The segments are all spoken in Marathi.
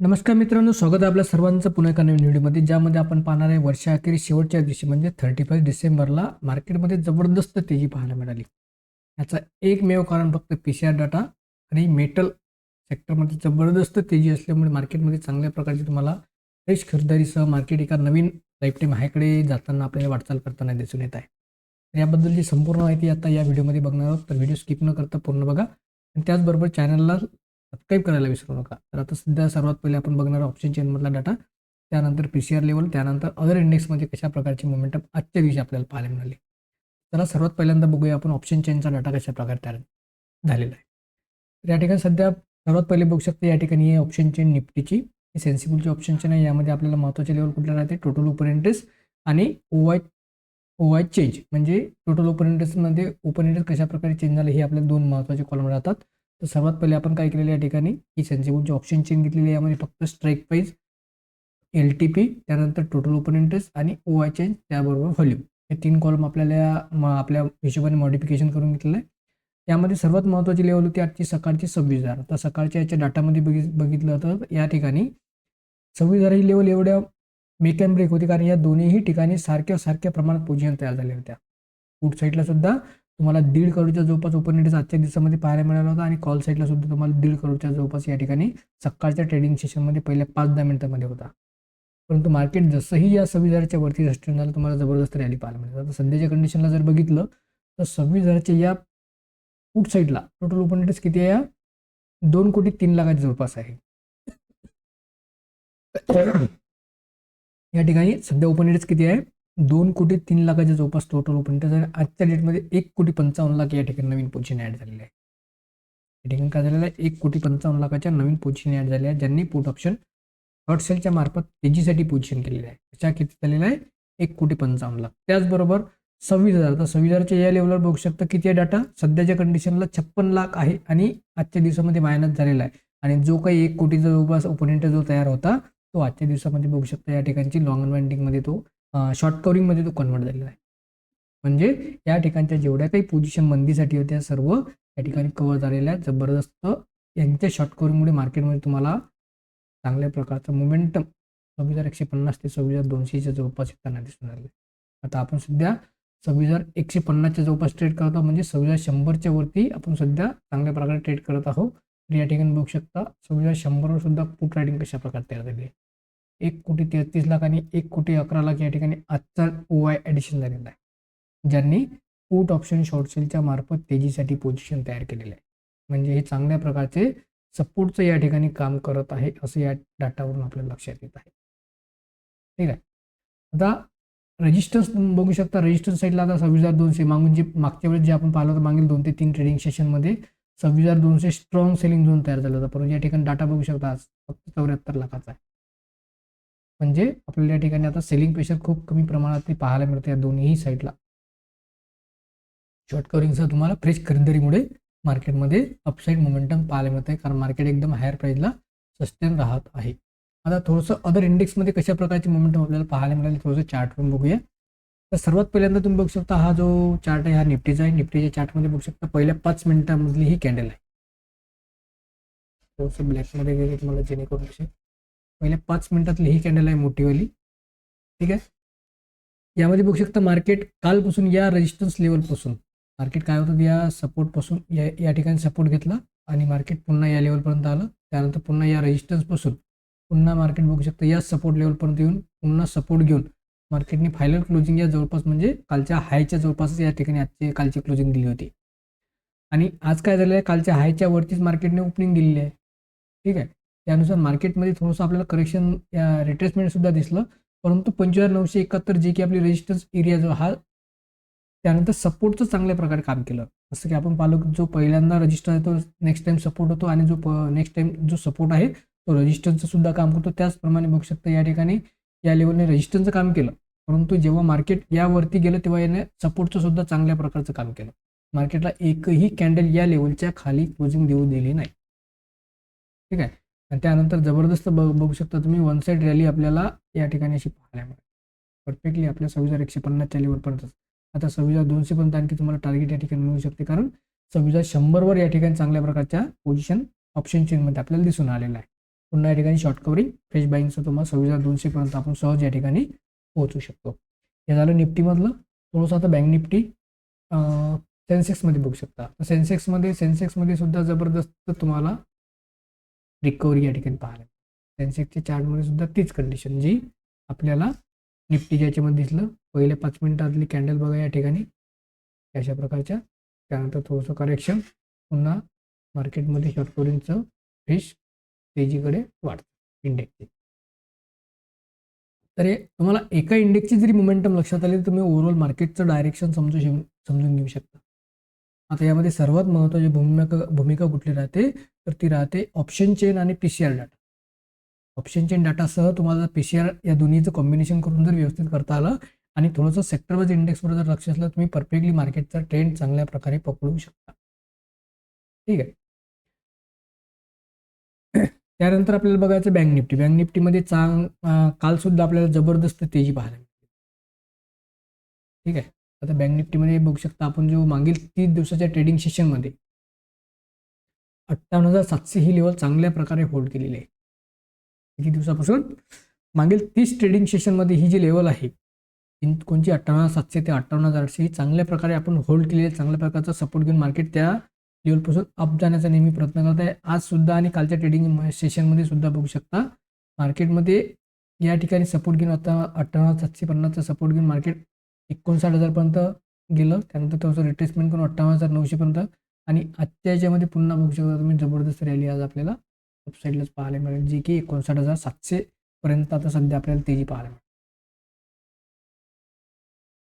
नमस्कार मित्रांनो स्वागत आहे आपल्या सर्वांचं पुन्हा एका नवीन व्हिडिओमध्ये ज्यामध्ये आपण पाहणार आहे वर्षाअखेरीस शेवटच्या दिवशी म्हणजे थर्टी फर्स्ट डिसेंबरला मार्केटमध्ये जबरदस्त तेजी पाहायला मिळाली. याचं एकमेव कारण फक्त पी सी आर डाटा आणि मेटल सेक्टरमध्ये जबरदस्त तेजी असल्यामुळे मार्केटमध्ये चांगल्या प्रकारची तुम्हाला फ्रेश खरेदारीसह मार्केट एका नवीन लाईफ हायकडे जाताना आपल्याला वाटचाल करताना दिसून येत आहे. तर याबद्दलची संपूर्ण माहिती आता या व्हिडिओमध्ये बघणार आहोत तर व्हिडिओ स्किप न करता पूर्ण बघा. आणि त्याचबरोबर चॅनलला सबस्क्राईब करायला विसरू नका. तर आता सध्या सर्वात पहिले आपण बघणार ऑप्शन चेनमधला डाटा त्यानंतर पी सी आर लेवल त्यानंतर अदर इंडेक्समध्ये कशा प्रकारची मोमेंटम आजच्या दिवशी आपल्याला पाहायला मिळाली. त्याला सर्वात पहिल्यांदा बघूया आपण ऑप्शन चेनचा डाटा कशा प्रकारे तयार झालेला आहे. तर या ठिकाणी सध्या सर्वात पहिले बघू शकता या ठिकाणी आहे ऑप्शन चेन निफ्टीची सेन्सिबलची ऑप्शन चेन आहे यामध्ये आपल्याला महत्त्वाचे लेवल कुठले राहते? टोटल ओपन इंटरेस्ट आणि ओवाय ओवाय चेंज म्हणजे टोटल ओपन इंटरेस्टमध्ये ओपन इंटरेस्ट कशा प्रकारे चेंज झालं हे आपल्याला दोन महत्त्वाचे कॉलम राहतात. तर सर्वात पहिले आपण काय केलेलं या ठिकाणी? ही सेन्सिबलची ऑप्शन चेन घेतलेली यामध्ये फक्त strike price L T P त्यानंतर टोटल ओपन इंटरेस्ट आणि ओ आय चेंज त्याबरोबर व्हॉल्यूम हे तीन कॉलम आपल्याला म- आपल्या हिशोबाने मॉडिफिकेशन करून घेतलेलं आहे. यामध्ये सर्वात महत्त्वाची लेवल होती आजची सकाळची सव्वीस हजार. तर सकाळच्या याच्या डाटामध्ये बघि बघितलं तर या ठिकाणी सव्वीस हजार ही लेवल एवढ्या मेक अँड ब्रेक होती. कारण या दोन्हीही ठिकाणी सारख्या सारख्या प्रमाणात पोझिशन तयार झाल्या होत्या. फूड साईडला सुद्धा तुम्हाला दीड करोडच्या जवळपास ओपन आजच्या दिवसामध्ये पाहायला मिळाला होता आणि कॉल साईडला सुद्धा तुम्हाला दीड करोडच्या जवळपास या ठिकाणी सकाळच्या ट्रेडिंग सेशनमध्ये पहिल्या पाच दहा मिनिटांमध्ये होता. परंतु मार्केट जसंही या सव्वीस हजारच्या वरती सस्टेन झालं तुम्हाला जबरदस्त रॅली पाहायला मिळते आता सध्याच्या कंडिशनला जर बघितलं तर सव्वीस हजारच्या या फूट साईडला टोटल ओपन इंडेक्स किती आहे? या दोन कोटी तीन लाखाच्या जवळपास आहे. या ठिकाणी सध्या ओपन इंडेक्स किती आहे? दोन कोटी तीन लाखाच्या जवळपास टोटल ओपन इंटरेस्ट आणि आजच्या डेटमध्ये एक कोटी पंचावन्न लाख या ठिकाणी नवीन पोझिशन ॲड झालेले आहे. या ठिकाणी काय झालेलं आहे? एक कोटी पंचावन्न लाखाच्या नवीन पोझिशन ॲड झाल्या आहे ज्यांनी पुट ऑप्शन हॉटसेलच्या सेलच्या मार्फत तेजीसाठी पोझिशन केलेलं आहे. त्याच्या किती झालेलं आहे? एक कोटी पंचावन्न लाख. त्याचबरोबर सव्वीस हजार. तर सव्वीस हजारच्या या लेवलवर बघू शकता किती आहे डाटा सध्याच्या कंडिशनला छप्पन लाख आहे आणि आजच्या दिवसामध्ये मायनस झालेला आहे. आणि जो काही एक कोटीचा जवळपास ओपोनेंट जो तयार होता तो आजच्या दिवसामध्ये बघू शकता या ठिकाणची लॉंग अनवाइंडिंगमध्ये तो शॉर्ट कवरिंगमध्ये तो कन्वर्ट झालेला आहे. म्हणजे या ठिकाणच्या जेवढ्या काही पोझिशन मंदीसाठी होत्या सर्व या ठिकाणी कव्हर झालेल्या आहेत. जबरदस्त यांच्या शॉर्ट कवरिंगमुळे मार्केटमध्ये तुम्हाला चांगल्या प्रकारचं मोमेंटम सव्वीस हजार एकशे पन्नास ते सव्वीस हजार दोनशेच्या जवळपास येताना दिसून आले आता आपण सध्या सव्वीस हजार एकशे पन्नासच्या जवळपास ट्रेड करत आहोत. म्हणजे सव्वीस हजार शंभरच्या वरती आपण सध्या चांगल्या प्रकारे ट्रेड करत आहोत. तर या ठिकाणी बघू शकता सव्वीस हजार शंभरवर सुद्धा पुट रायडिंग कशा प्रकारे तयार झाली आहे. एक कोटी तेहतीस लाख आणि एक कोटी अकरा लाख या ठिकाणी आजचा ओ आय ॲडिशन झालेला आहे. ज्यांनी पुट ऑप्शन शॉर्ट सेलच्या मार्फत तेजीसाठी पोझिशन तयार केलेलं आहे. म्हणजे हे चांगल्या प्रकारचे सपोर्टचं या ठिकाणी काम करत आहे असं या डाटावरून आपल्याला लक्षात येत आहे. ठीक आहे? आता रजिस्टन्स बघू शकता रजिस्टन्स साईडला आता सव्वीस हजार दोनशे मागून जे मागच्या वेळेस जे आपण पाहिलं होतं मागील दोन ते तीन ट्रेडिंग सेशनमध्ये सव्वीस हजार दोनशे स्ट्रॉंग सेलिंग झोन तयार झाला होता. परंतु या ठिकाणी डाटा बघू शकता फक्त चौऱ्याहत्तर लाखाचा आहे. म्हणजे आपल्याला या ठिकाणी आता सेलिंग प्रेशर खूप कमी प्रमाणात पाहायला मिळते या दोन्ही साईडला शॉर्ट कवरिंगसह तुम्हाला फ्रेश खरेदीमुळे मार्केटमध्ये अपसाईड मोमेंटम पाहायला मिळत आहे कारण मार्केट एकदम हायर प्राईजला सस्टेन राहत आहे. आता थोडंसं अदर इंडेक्समध्ये कशा प्रकारचे मोमेंटम आपल्याला पाहायला मिळाले थोडंसं चार्टवरून बघूया. तर सर्वात पहिल्यांदा तुम्ही बघू शकता हा जो चार्ट आहे हा निफ्टीचा आहे. निफ्टीच्या चार्टमध्ये बघू शकता पहिल्या पाच मिनिटांमधली ही कॅन्डल आहे. थोडंसं ब्लॅकमध्ये गेले तुम्हाला जेणेकरून पहिल्या पाच मिनिटातली ही कॅन्डल आहे मोठीवाली. ठीक आहे? यामध्ये बघू शकता मार्केट कालपासून या रेजिस्टन्स लेवलपासून मार्केट काय होतं? या सपोर्टपासून या या ठिकाणी सपोर्ट घेतला आणि मार्केट पुन्हा या लेवलपर्यंत आलं. त्यानंतर पुन्हा या रेजिस्टन्सपासून पुन्हा मार्केट बघू शकता या सपोर्ट लेवलपर्यंत येऊन पुन्हा सपोर्ट घेऊन मार्केटने फायनल क्लोजिंग या जवळपास म्हणजे कालच्या हायच्या जवळपासच या ठिकाणी आजची कालची क्लोजिंग दिली होती. आणि आज काय झालं आहे कालच्या हायच्या वरतीच मार्केटने ओपनिंग दिलेली आहे. ठीक आहे? त्यानुसार मार्केटमध्ये थोडंसं आपल्याला करेक्शन रिट्रेसमेंट सुद्धा दिसलं. परंतु पंचवीस नऊशे एकाहत्तर जे की आपली रेजिस्टन्स एरिया जो हा त्यानंतर सपोर्टचं चांगल्या प्रकारे काम केलं. जसं की आपण पाहिलं जो पहिल्यांदा रजिस्टर आहे तो नेक्स्ट टाइम सपोर्ट होतो आणि जो नेक्स्ट टाइम जो सपोर्ट आहे तो रजिस्टरचं सुद्धा काम करतो. त्याचप्रमाणे बघू शकता या ठिकाणी या लेवलने रजिस्टरचं काम केलं. परंतु जेव्हा मार्केट यावरती गेलं तेव्हा याने सपोर्टचं सुद्धा चांगल्या प्रकारचं काम केलं. मार्केटला एकही कॅन्डल या लेवलच्या खाली क्लोजिंग देऊ दिली नाही. ठीक आहे? आणि त्यानंतर जबरदस्त बघ बघू शकता तुम्ही वन साईड रॅली आपल्याला या ठिकाणी अशी पाहायला मिळेल परफेक्टली आपल्या सव्वीस हजार एकशे पन्नासच्या लेवलपर्यंत आता सव्वीस हजार दोनशे पर्यंत आणखी तुम्हाला टार्गेट या ठिकाणी मिळू शकते कारण सव्वीस हजार शंभरवर या ठिकाणी चांगल्या प्रकारच्या पोझिशन ऑप्शन चेनमध्ये आपल्याला दिसून आलेला आहे. पुन्हा या ठिकाणी शॉर्ट कवरिंग फ्रेश बाईंगचं तुम्हाला सव्वीस हजार दोनशेपर्यंत आपण सहज या ठिकाणी पोहोचू शकतो. हे झालं निफ्टीमधलं. थोडंसं आता बँक निफ्टी सेन्सेक्समध्ये बघू शकता. सेन्सेक्समध्ये सेन्सेक्समध्ये सुद्धा जबरदस्त तुम्हाला रिकव्हरी या ठिकाणी पाहायला सेन्सेक्सच्या चार्टमध्ये सुद्धा तीच कंडिशन जी आपल्याला निफ्टी ज्याच्यामध्ये दिसलं पहिले पाच मिनिटातली कॅन्डल बघा या ठिकाणी. अशा प्रकारच्या. त्यानंतर थोडंसं करेक्शन पुन्हा मार्केटमध्ये शॉर्ट कवरिंगचं फिश तेजीकडे वाढतं इंडेक्सची तर तुम्हाला एका इंडेक्सची जरी मोमेंटम लक्षात आली तर तुम्ही ओव्हरऑल मार्केटचं डायरेक्शन समजू शक समजून घेऊ शकता. आता यामध्ये सर्वात महत्त्वाची भूमिका भूमिका कुठली राहते? तर ती राहते ऑप्शन चेन आणि P C R data option chain डाटासह तुम्हाला पी सी आर या दोन्हीचं कॉम्बिनेशन करून जर व्यवस्थित करता आलं आणि थोडंसं सेक्टर वाईज इंडेक्सवर जर लक्ष असलं तुम्ही परफेक्टली मार्केटचा ट्रेंड चांगल्या प्रकारे पकडू शकता. ठीक आहे? त्यानंतर आपल्याला बघायचं बँक निफ्टी बँक निफ्टीमध्ये चांग कालसुद्धा आपल्याला जबरदस्त तेजी पाहायला मिळते. ठीक आहे? आता बँक निफ्टीमध्ये बघू शकता आपण जो मागील तीस दिवसाच्या ट्रेडिंग सेशनमध्ये अठ्ठावन्न हजार सातशे ही लेवल चांगल्या प्रकारे होल्ड केलेली आहे. किती दिवसापासून? मागील तीस ट्रेडिंग सेशनमध्ये ही जी लेवल आहे कोणची? अठ्ठावन्न हजार सातशे ते अठ्ठावन्न हजार आठशे ही चांगल्या प्रकारे आपण होल्ड केलेली आहे चांगल्या प्रकारचा सपोर्ट घेऊन मार्केट त्या लेवलपासून अप जाण्याचा नेहमी प्रयत्न करत आहे. आज सुद्धा आणि कालच्या ट्रेडिंग सेशनमध्ये सुद्धा बघू शकता मार्केटमध्ये या ठिकाणी सपोर्ट घेऊन आता अठ्ठावन्न हजार सातशे पन्नासचा सपोर्ट घेऊन मार्केट एकोणसाठ हजारपर्यंत गेलं. त्यानंतर थोडंसं रिट्रेसमेंट करून अठ्ठावन्न हजार नऊशेपर्यंत आणि आजच्या याच्यामध्ये पुन्हा बघू शकता तुम्ही जबरदस्त रॅली आज आपल्याला वेबसाईटलाच पाहायला मिळेल जी की एकोणसाठ हजार सातशे पर्यंत आता सध्या आपल्याला तेजी पाहायला मिळेल.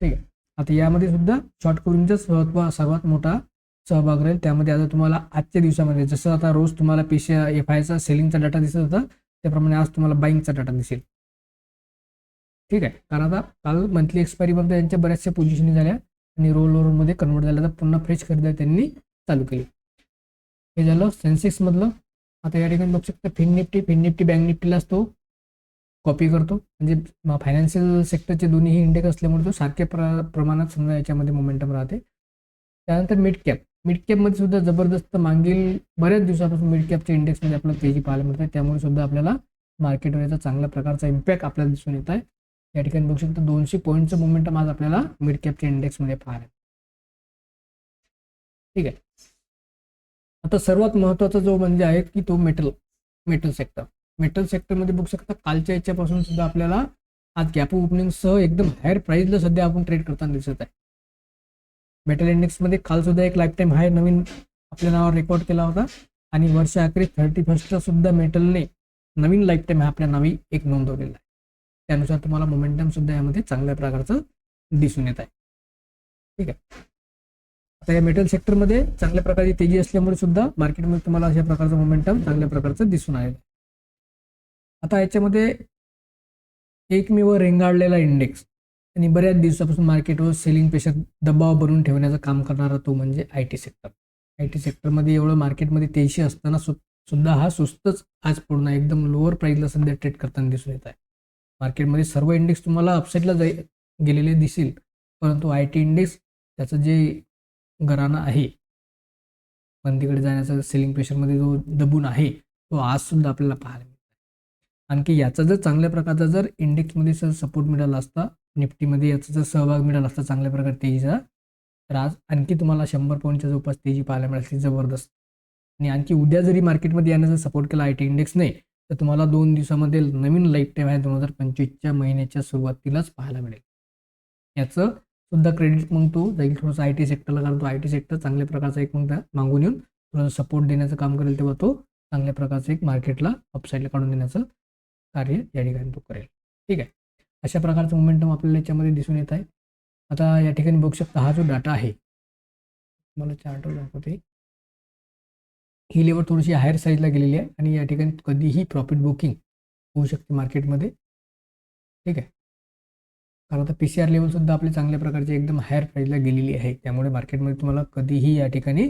ठीक आहे. आता यामध्ये सुद्धा शॉर्ट कवरिंगचा सर्वात सर्वात मोठा सहभाग राहील. त्यामध्ये आता तुम्हाला आजच्या दिवसामध्ये जसं आता रोज तुम्हाला पी एफ आयचा सेलिंगचा डाटा दिसत होता त्याप्रमाणे आज तुम्हाला बाईंगचा डाटा दिसेल. ठीक आहे. कारण आता काल मंथली एक्सपायरीपर्यंत यांच्या बऱ्याचशा पोझिशनी झाल्या आणि रोल ओव्हरमध्ये कन्वर्ट झाल्या. तर पुन्हा फ्रेश खरेदी त्यांनी. चालू केली. हे झालं सेन्सेक्समधलं आता या ठिकाणी बघू शकता fin Nifty fin Nifty bank निफ्टीलाच तो कॉपी करतो. म्हणजे फायनान्शियल सेक्टरचे दोन्हीही इंडेक्स असल्यामुळे तो सारख्या प्र प्रमाणात समजा याच्यामध्ये मोमेंटम राहते. त्यानंतर मिड कॅप मिड कॅपमध्ये सुद्धा जबरदस्त मागील बऱ्याच दिवसापासून मिड कॅपच्या इंडेक्समध्ये आपल्याला तेजी पाहायला मिळते त्यामुळे सुद्धा आपल्याला मार्केटवर याचा चांगल्या प्रकारचा इम्पॅक्ट आपल्याला दिसून येत आहे. या ठिकाणी बघू शकता दोनशे पॉईंटचं मोमेंटम आज आपल्याला मिड कॅपच्या इंडेक्समध्ये पाहायला ठीक आहे. आता सर्वात महत्त्वाचा जो म्हणजे आहे की तो मेटल मेटल सेक्टर मेटल सेक्टरमध्ये बघू शकता कालच्या याच्यापासून सुद्धा आपल्याला आज गॅप ओपनिंगसह एकदम हायर प्राईजला सध्या आपण ट्रेड करताना दिसत आहे. मेटल इंडेक्समध्ये काल सुद्धा एक लाईफ टाईम हाय नवीन आपल्या नावावर रेकॉर्ड केला होता. आणि वर्ष अखेरीस थर्टी फर्स्टला सुद्धा मेटलने नवीन लाईफ टाईम आपल्या नावी एक नोंदवलेला आहे. त्यानुसार तुम्हाला मोमेंटम सुद्धा यामध्ये चांगल्या प्रकारचं दिसून येत आहे. ठीक आहे. तर या मेटल सेक्टरमध्ये चांगल्या प्रकारची तेजी असल्यामुळे सुद्धा मार्केटमध्ये तुम्हाला अशा प्रकारचं मोमेंटम चांगल्या प्रकारचं दिसून आहे. आता याच्यामध्ये एकमेव रेंगाळलेला इंडेक्स आणि बऱ्याच दिवसापासून मार्केटवर सेलिंग प्रेशर दबाव बनवून ठेवण्याचं काम करणारा तो म्हणजे I T sector I T सेक्टरमध्ये एवढं मार्केटमध्ये तेजी असताना सु सुद्धा हा सुस्तच आज पूर्ण एकदम लोअर प्राईजला सध्या ट्रेड करताना दिसून येत आहे. मार्केटमध्ये सर्व इंडेक्स तुम्हाला अपसाईडला जाई गेलेले दिसेल. परंतु आय टी इंडेक्स त्याचं जे घराणं आहे. मंदीकडे जाण्याचा सेलिंग प्रेशरमध्ये जो दबून आहे तो आज सुद्धा आपल्याला पाहायला मिळतो आणखी याचा जर चांगल्या प्रकारचा जर इंडेक्समध्ये जर सपोर्ट मिळाला असता निफ्टीमध्ये याचा जर सहभाग मिळाला असता चांगल्या प्रकारे तेजीचा तर आज आणखी तुम्हाला शंभर पॉईंटच्या जवळपास तेजी पाहायला मिळाली जबरदस्त. आणि आणखी उद्या जरी मार्केटमध्ये यानं जर सपोर्ट केला आय टी इंडेक्सने तर तुम्हाला दोन दिवसामध्ये नवीन लाईफ टाईम आहे दोन हजार पंचवीसच्या महिन्याच्या सुरुवातीलाच पाहायला मिळेल. याचं सुद्धा क्रेडिट मग तो जाईल थोडंसं आय टी सेक्टरला कारण तो आय टी सेक्टर चांगल्या प्रकारचा एक मग त्या मागून येऊन थोडंसं सपोर्ट देण्याचं काम करेल तेव्हा तो चांगल्या प्रकारचं एक मार्केटला अपसाईडला काढून देण्याचं कार्य या ठिकाणी तो करेल. ठीक आहे? अशा प्रकारचं मोमेंटम आपल्याला याच्यामध्ये दिसून येत आहे. आता या ठिकाणी बघू शकता हा जो डाटा आहे मला चार्टवर दाखवते. ही लेवल थोडीशी हायर साईजला गेलेली आहे आणि या ठिकाणी कधीही प्रॉफिट बुकिंग होऊ शकते मार्केटमध्ये ठीक आहे? कारण आता पी सी आर लेवलसुद्धा आपली चांगल्या प्रकारची एकदम हायर प्राईजला गेलेली आहे. त्यामुळे मार्केटमध्ये तुम्हाला कधीही या ठिकाणी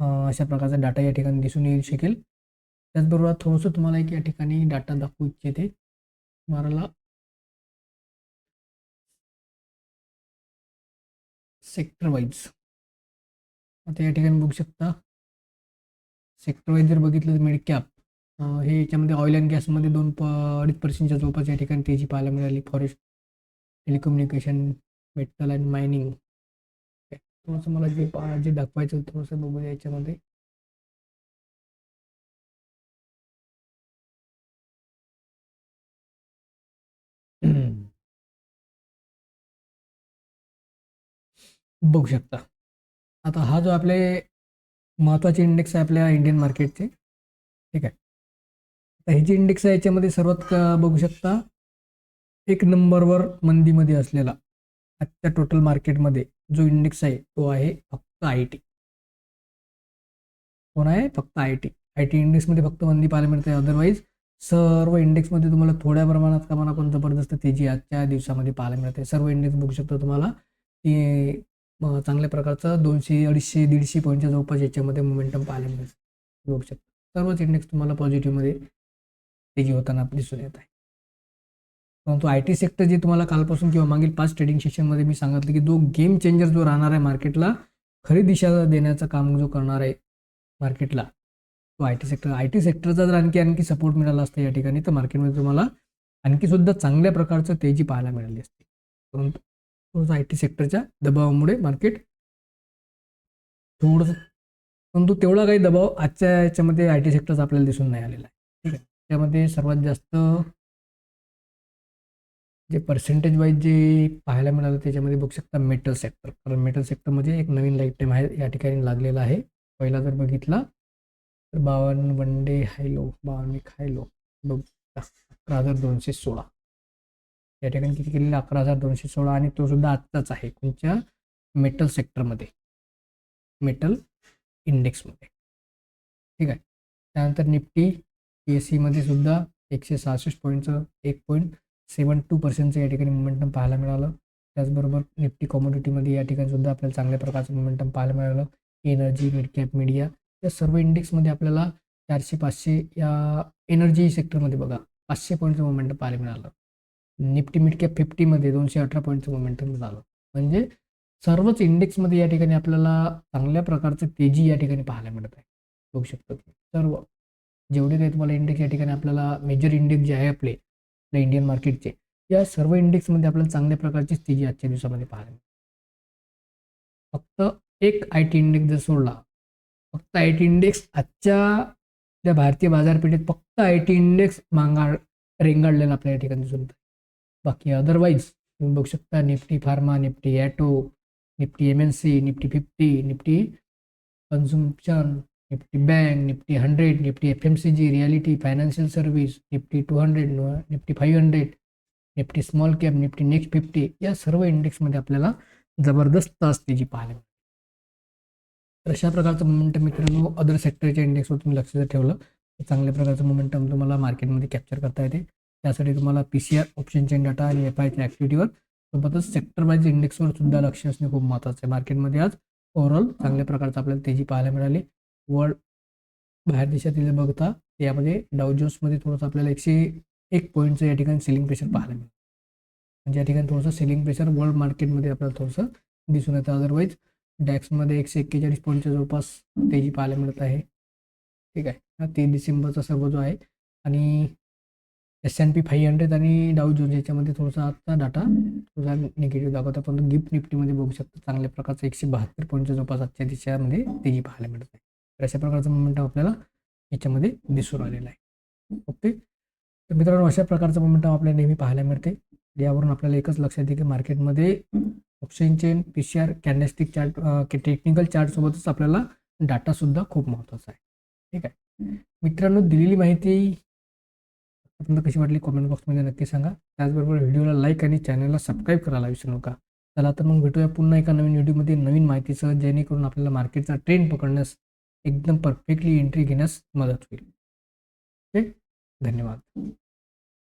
अशा प्रकारचा डाटा या ठिकाणी दिसून येऊ शकेल. त्याचबरोबर थोडंसं तुम्हाला एक या ठिकाणी डाटा दाखवू इच्छिते. तुम्हाला सेक्टर वाईज आता या ठिकाणी बघू शकता. सेक्टर वाईज जर बघितलं तर मिड कॅप हे याच्यामध्ये ऑइल अँड गॅसमध्ये दोन प अडीच पर्सेंटच्या जवळपास या ठिकाणी तेजी पाहायला मिळाली. Forest telecommunication metal and mining थोडंसं मला जे पा जे दाखवायचं होतं थोडंसं बघू याच्यामध्ये. बघू शकता. आता हा जो आपले महत्त्वाचे इंडेक्स आहे आपल्या इंडियन मार्केटचे ठीक आहे. आता हे जे इंडेक्स आहे याच्यामध्ये सर्वात बघू शकता एक नंबरवर मंदीमध्ये असलेला आजच्या टोटल मार्केटमध्ये जो इंडेक्स आहे तो आहे फक्त आय टी कोण आहे? फक्त आय टी आय टी इंडेक्समध्ये फक्त मंदी पाहायला मिळते अदरवाईज सर्व इंडेक्समध्ये तुम्हाला थोड्या प्रमाणात का म्हणा पण जबरदस्त तेजी आजच्या दिवसामध्ये पाहायला मिळते सर्व इंडेक्स बघू शकता तुम्हाला. की चांगल्या प्रकारचं दोनशे अडीचशे दीडशे पॉईंटच्या जवळपास याच्यामध्ये मोमेंटम पाहायला मिळेल बघू शकता. सर्वच इंडेक्स तुम्हाला पॉझिटिव्हमध्ये तेजी होताना दिसून येत आहे. परंतु आय टी सेक्टर जे तुम्हाला कालपासून किंवा मागील पाच ट्रेडिंग सेशनमध्ये मी सांगितलं की जो गेम चेंजर जो राहणार आहे मार्केटला खरी दिशा देण्याचं काम जो करणार आहे मार्केटला तो I T sector I T सेक्टरचा जर आणखी आणखी सपोर्ट मिळाला असता या ठिकाणी तर मार्केटमध्ये तुम्हाला आणखी सुद्धा चांगल्या प्रकारचं तेजी पाहायला मिळाली असते. परंतु थोडंसं आय टी सेक्टरच्या दबावामुळे मार्केट थोडंसं परंतु तेवढा काही दबाव आजच्या याच्यामध्ये आय टी सेक्टरचा आपल्याला दिसून नाही आलेला आहे. ठीक आहे त्यामध्ये सर्वात जास्त जे पर्सेंटेज वाईज जे पाहायला मिळालं त्याच्यामध्ये बघू शकता मेटल सेक्टर कारण मेटल सेक्टरमध्ये एक नवीन लाईफ टाईम आहे या ठिकाणी लागलेला आहे. पहिला जर बघितला तर बावन्न वन डे हायलो बावन्न एक हायलो बघू अकरा हजार दोनशे सोळा. या ठिकाणी किती केलेला? अकरा हजार दोनशे सोळा आणि तो सुद्धा आत्ताच आहे कोणत्या? मेटल सेक्टरमध्ये मेटल इंडेक्समध्ये ठीक आहे. त्यानंतर निफ्टी पी एस सीमध्ये सुद्धा एकशे सहासष्ट पॉईंटचं एक पॉईंट सेवन टू पर्सेंटचं या ठिकाणी मोमेंटम पाहायला मिळालं. त्याचबरोबर निफ्टी कॉमोडिटीमध्ये या ठिकाणी सुद्धा आपल्याला चांगल्या प्रकारचं मोमेंटम पाहायला मिळालं. एनर्जी मिड कॅप मीडिया या सर्व इंडेक्समध्ये आपल्याला चारशे पाचशे या एनर्जी सेक्टरमध्ये बघा पाचशे पॉईंटचं मोमेंटम पाहायला मिळालं. निफ्टी मिड कॅप फिफ्टीमध्ये दोनशे अठरा पॉईंटचं मोमेंटम झालं. म्हणजे सर्वच इंडेक्समध्ये या ठिकाणी आपल्याला चांगल्या प्रकारचं तेजी या ठिकाणी पाहायला मिळत आहे. बघू शकतो सर्व. जेवढे काही तुम्हाला इंडेक्स या ठिकाणी आपल्याला मेजर इंडेक्स जे आहे आपले आपल्या इंडियन मार्केटचे या सर्व इंडेक्समध्ये आपल्याला चांगल्या प्रकारची स्थिती आजच्या दिवसामध्ये पाहायला मिळते. फक्त एक आय टी इंडेक्स जर सोडला फक्त आय टी इंडेक्स आजच्या त्या भारतीय बाजारपेठेत फक्त आय टी इंडेक्स मांगाळ रेंगाळलेला आपल्या या ठिकाणी दिसून बाकी अदरवाईज तुम्ही बघू शकता Nifty pharma Nifty auto Nifty M N C Nifty fifty Nifty consumption Nifty bank Nifty hundred Nifty F M C G realty financial service Nifty two hundred Nifty five hundred Nifty small cap Nifty next fifty या सर्व इंडेक्समध्ये आपल्याला जबरदस्त आज तेजी पाहायला मिळते. तर अशा प्रकारचं मोमेंटम मित्रांनो अदर सेक्टरच्या इंडेक्सवर तुम्ही लक्ष जर ठेवलं तर चांगल्या प्रकारचं मोमेंटम तुम्हाला मार्केटमध्ये कॅप्चर करता येते. त्यासाठी तुम्हाला P C R option chain data आणि एफ आयच्या ॲक्टिव्हिटीवर सोबतच सेक्टर वाईज इंडेक्सवर सुद्धा लक्ष असणे खूप महत्त्वाचं आहे. मार्केटमध्ये आज ओव्हरऑल चांगल्या प्रकारचं आपल्याला तेजी पाहायला मिळाली. वर्ल्ड बाहेर देशातील बघता यामध्ये डाऊ जोन्समध्ये थोडंसं आपल्याला एकशे एक पॉईंटचं या ठिकाणी सेलिंग प्रेशर पाहायला मिळतं म्हणजे या ठिकाणी थोडंसं सेलिंग प्रेशर वर्ल्ड मार्केटमध्ये आपल्याला थोडंसं दिसून येतं. अदरवाईज डॅक्समध्ये एकशे एक्केचाळीस पॉईंटच्या जवळपास तेजी पाहायला मिळत आहे. ठीक आहे. हा तीन डिसेंबरचा सर्व जो आहे आणि S and P five hundred आणि डाऊ जोन्स याच्यामध्ये थोडासा आजचा डाटा थोडा निगेटिव्ह दाखवता. परंतु गिफ्ट निफ्टीमध्ये बघू शकता. चांगल्या प्रकारचं एकशे बहात्तर पॉईंटच्या जवळपास आजच्या दिशामध्ये तेजी पाहायला मिळत आहे. तर अशा प्रकारचा मोमेंटम आपल्याला याच्यामध्ये दिसून आलेला आहे. ओके? तर मित्रांनो अशा प्रकारचा मोमेंटम आपल्याला नेहमी पाहायला मिळते. यावरून आपल्याला एकच लक्षात येते की मार्केटमध्ये option chain P C R candlestick chart technical चार्टसोबतच आपल्याला डाटासुद्धा खूप महत्त्वाचा आहे. ठीक आहे? मित्रांनो दिलेली माहिती आपल्याला कशी वाटली कॉमेंट बॉक्समध्ये नक्की सांगा. त्याचबरोबर व्हिडिओला लाईक आणि चॅनलला सबस्क्राईब करायला विसरू नका. चला तर मग भेटूया पुन्हा एका नवीन व्हिडिओमध्ये नवीन माहितीसह जेणेकरून आपल्याला मार्केटचा ट्रेंड पकडण्यास एकदम परफेक्टली एंट्री घेण्यास मदत होईल. ओके धन्यवाद.